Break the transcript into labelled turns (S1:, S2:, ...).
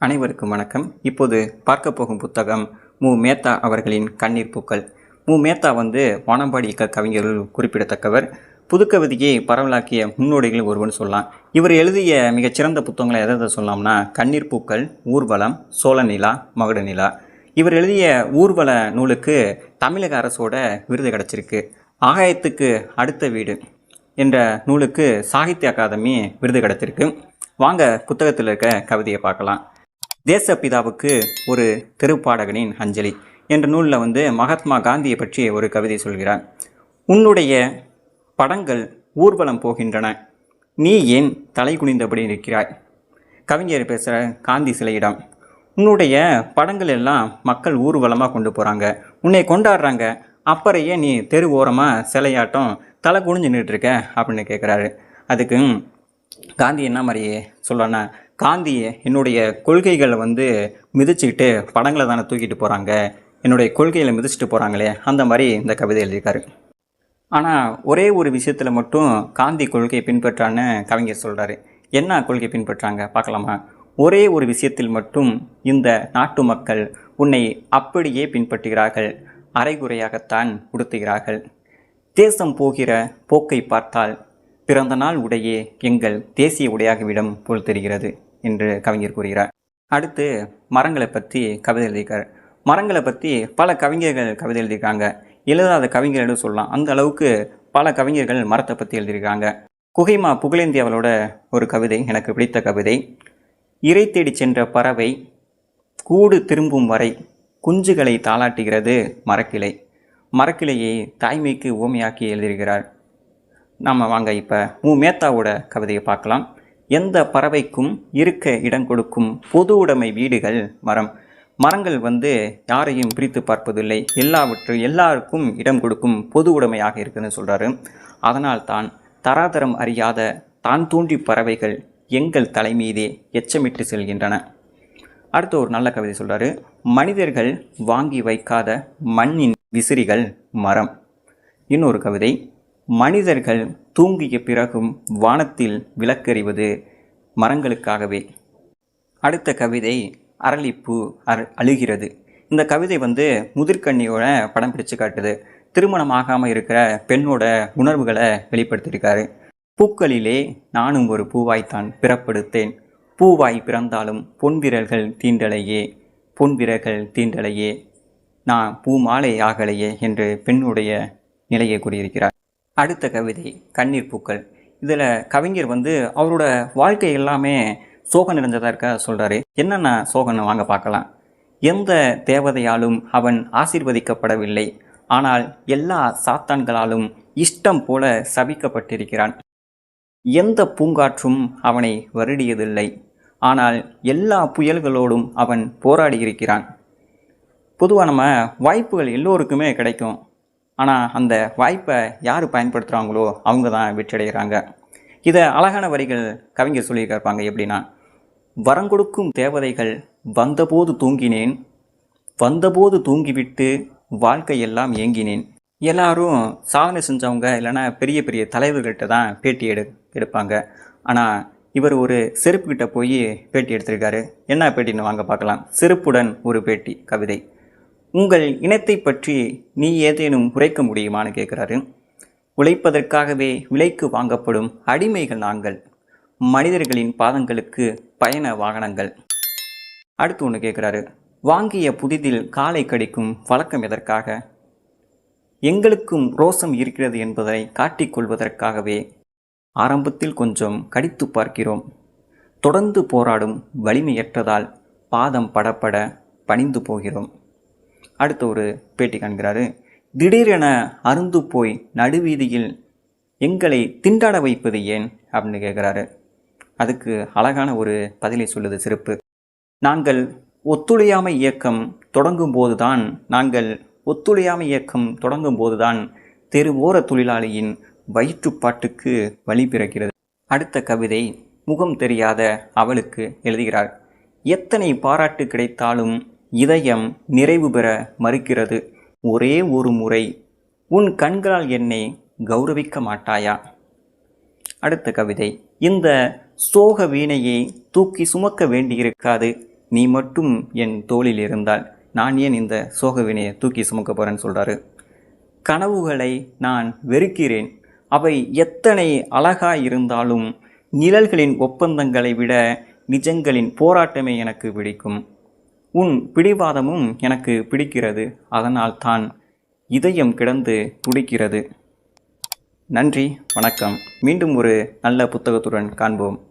S1: அனைவருக்கும் வணக்கம். இப்போது பார்க்க போகும் புத்தகம் மு. மேத்தா அவர்களின் கண்ணீர் பூக்கள். மு. மேத்தா வந்து வானம்பாடி இயக்க கவிஞர்கள் குறிப்பிடத்தக்கவர். புதுக்கவிதையை பரவலாக்கிய முன்னோடிகள் ஒருவன் சொல்லலாம். இவர் எழுதிய மிகச்சிறந்த புத்தகங்களை எதை எதை சொல்லலாம்னா கண்ணீர் பூக்கள் ஊர்வலம் சோழ நிலா மகுட நிலா. இவர் எழுதிய ஊர்வல நூலுக்கு தமிழக அரசோட விருது கிடச்சிருக்கு. ஆகாயத்துக்கு அடுத்த வீடு என்ற நூலுக்கு சாகித்ய அகாதமி விருது கிடைச்சிருக்கு. வாங்க புத்தகத்தில் இருக்க கவிதையை பார்க்கலாம். தேசப்பிதாவுக்கு ஒரு திருப்பாடகனின் அஞ்சலி என்ற நூலில் வந்து மகாத்மா காந்தியை பற்றி ஒரு கவிதை சொல்கிறார். உன்னுடைய படங்கள் ஊர்வலம் போகின்றன. நீ ஏன் தலை குனிந்தபடி நிற்கிறாய்? கவிஞர் பேசுகிற காந்தி சிலையிடம். உன்னுடைய படங்கள் எல்லாம் மக்கள் ஊர்வலமாக கொண்டு போகிறாங்க உன்னை கொண்டாடுறாங்க. அப்புறையே நீ தெரு ஓரமாக சிலையாட்டம் தலை குனிஞ்சு நின்றுட்டுருக்க அப்படின்னு கேட்குறாரு அதுக்கு காந்தி என்ன மாதிரி சொல்கிறேன்னா காந்தியை என்னுடைய கொள்கைகளை வந்து மிதிச்சுக்கிட்டு படங்களை தானே தூக்கிட்டு போகிறாங்க என்னுடைய கொள்கைகளை மிதிச்சிட்டு போகிறாங்களே அந்த மாதிரி இந்த கவிதை எழுதியிருக்காரு. ஆனால் ஒரே ஒரு விஷயத்தில் மட்டும் காந்தி கொள்கையை பின்பற்றான்னு கவிஞர் சொல்கிறாரு என்ன கொள்கை பின்பற்றாங்க? பார்க்கலாமா? ஒரே ஒரு விஷயத்தில் மட்டும் இந்த நாட்டு மக்கள் உன்னை அப்படியே பின்பற்றுகிறார்கள் அரைகுறையாகத்தான் உடுத்துகிறார்கள். தேசம் போகிற போக்கை பார்த்தால் பிறந்த நாள் உடையே எங்கள் தேசிய உடையாகவிடம் போல் தெரிகிறது. என்று கவிஞர் கூறுகிறார். அடுத்து மரங்களை பற்றி கவிதை எழுதியிருக்கார். மரங்களை பற்றி பல கவிஞர்கள் கவிதை எழுதியிருக்காங்க. எழுதாத கவிஞர்கள் சொல்லலாம். அந்த அளவுக்கு பல கவிஞர்கள் மரத்தை பற்றி எழுதியிருக்காங்க. குகைமா புகழேந்தி அவளோட ஒரு கவிதை எனக்கு பிடித்த கவிதை. இறை தேடிச் சென்ற பறவை கூடு திரும்பும் வரை குஞ்சுகளை தாளாட்டுகிறது மரக்கிளை. மரக்கிளையை தாய்மைக்கு ஓமையாக்கி எழுதியிருக்கிறார். நாம் வாங்க இப்போ மு. மேத்தாவோட கவிதையை பார்க்கலாம். எந்த பறவைக்கும் இருக்க இடம் கொடுக்கும் பொது உடைமை வீடுகள் மரம். மரங்கள் வந்து யாரையும் பிரித்து பார்ப்பதில்லை. எல்லாவற்றும் எல்லாருக்கும் இடம் கொடுக்கும் பொது உடைமையாக இருக்குதுன்னு சொல்கிறாரு அதனால் தான் தராதரம் அறியாத தான் தோன்றி பறவைகள் எங்கள் தலைமீதே எச்சமிட்டு செல்கின்றன. அடுத்து ஒரு நல்ல கவிதை சொல்கிறாரு மனிதர்கள் வாங்கி வைக்காத மண்ணின் விசிறிகள் மரம். இன்னொரு கவிதை. மனிதர்கள் தூங்கிய பிறகும் வானத்தில் விளக்கறிவது மரங்களுக்காகவே. அடுத்த கவிதை அரளிப்பூ அர் அழுகிறது. இந்த கவிதை வந்து முதிர்கண்ணியோட படம் பிடிச்சு காட்டுது. திருமணம் ஆகாமல் இருக்கிற பெண்ணோட உணர்வுகளை வெளிப்படுத்தியிருக்காரு. பூக்களிலே நானும் ஒரு பூவாய்த்தான் பிறப்படுத்தேன். பூவாய் பிறந்தாலும் பொன் விரல்கள் தீண்டலையே பொன் விரல்கள் தீண்டலையே. நான் பூ மாலை ஆகலையே என்று பெண்ணுடைய நிலையை கூறியிருக்கிறார். அடுத்த கவிதை கண்ணீர் பூக்கள். இதில் கவிஞர் வந்து அவரோட வாழ்க்கை எல்லாமே சோகம் நிறைஞ்சதாக இருக்க சொல்கிறாரு என்னென்ன சோகன்னு வாங்க பார்க்கலாம். எந்த தேவதையாலும் அவன் ஆசீர்வதிக்கப்படவில்லை. ஆனால் எல்லா சாத்தான்களாலும் இஷ்டம் போல சபிக்கப்பட்டிருக்கிறான். எந்த பூங்காற்றும் அவனை வருடியதில்லை. ஆனால் எல்லா புயல்களோடும் அவன் போராடி இருக்கிறான் பொதுவாக நம்ம வாய்ப்புகள் எல்லோருக்குமே கிடைக்கும். ஆனால் அந்த வாய்ப்பை யார் பயன்படுத்துகிறாங்களோ அவங்க தான் வெற்றியடைகிறாங்க. இதை அழகான வரிகள் கவிஞர் சொல்லியிருக்காருப்பாங்க. எப்படின்னா வரங்கொடுக்கும் தேவதைகள் வந்தபோது தூங்கினேன். வந்தபோது தூங்கிவிட்டு வாழ்க்கையெல்லாம் ஏங்கினேன். எல்லாரும் சாதனை செஞ்சவங்க இல்லைன்னா பெரிய பெரிய தலைவர்கள்ட்ட தான் பேட்டி எடு எடுப்பாங்க. ஆனால் இவர் ஒரு செருப்புக்கிட்ட போய் பேட்டி எடுத்திருக்காரு. என்ன பேட்டின்னு வாங்க பார்க்கலாம். செருப்புடன் ஒரு பேட்டி கவிதை. உங்கள் இனத்தை பற்றி நீ ஏதேனும் உரைக்க முடியுமான்னு கேட்குறாரு உழைப்பதற்காகவே விலைக்கு வாங்கப்படும் அடிமைகள் நாங்கள். மனிதர்களின் பாதங்களுக்கு பயண வாகனங்கள். அடுத்து ஒன்று கேட்குறாரு வாங்கிய புதிதில் காலை கடிக்கும் வழக்கம் எதற்காக? எங்களுக்கும் ரோசம் இருக்கிறது என்பதை காட்டிக்கொள்வதற்காகவே ஆரம்பத்தில் கொஞ்சம் கடித்து பார்க்கிறோம். தொடர்ந்து போராடும் வலிமையற்றதால் பாதம் படப்பட பணிந்து போகிறோம். அடுத்த ஒரு பேட்டி காண்கிறாரு. திடீரென அருந்து போய் நடுவீதியில் எங்களை திண்டாட வைப்பது ஏன்? அப்படின்னு கேட்குறாரு. அதுக்கு அழகான ஒரு பதிலை சொல்லுது சிறப்பு. நாங்கள் ஒத்துழையாமை இயக்கம் தொடங்கும் போதுதான் நாங்கள் ஒத்துழையாமை இயக்கம் தொடங்கும் போதுதான் தெருவோர தொழிலாளியின் வயிற்றுப்பாட்டுக்கு வழி பிறக்கிறது. அடுத்த கவிதை முகம் தெரியாத அவளுக்கு எழுதுகிறார். எத்தனை பாராட்டு கிடைத்தாலும் இதயம் நிறைவு பெற மறுக்கிறது. ஒரே ஒரு முறை உன் கண்களால் என்னை கௌரவிக்க மாட்டாயா? அடுத்த கவிதை இந்த சோக வீணையை தூக்கி சுமக்க வேண்டியிருக்காது. நீ மட்டும் என் தோளில் இருந்தால் நான் ஏன் இந்த சோக வீணையை தூக்கி சுமக்க போகிறேன்னு சொல்கிறாரு கனவுகளை நான் வெறுக்கிறேன். அவை எத்தனை அழகாய் இருந்தாலும் நிழல்களின் ஒப்பந்தங்களை விட நிஜங்களின் போராட்டமே எனக்கு பிடிக்கும். உன் பிடிவாதமும் எனக்கு பிடிக்கிறது. அதனால் தான் இதயம் கிடந்து துடிக்கிறது. நன்றி வணக்கம். மீண்டும் ஒரு நல்ல புத்தகத்துடன் காண்போம்.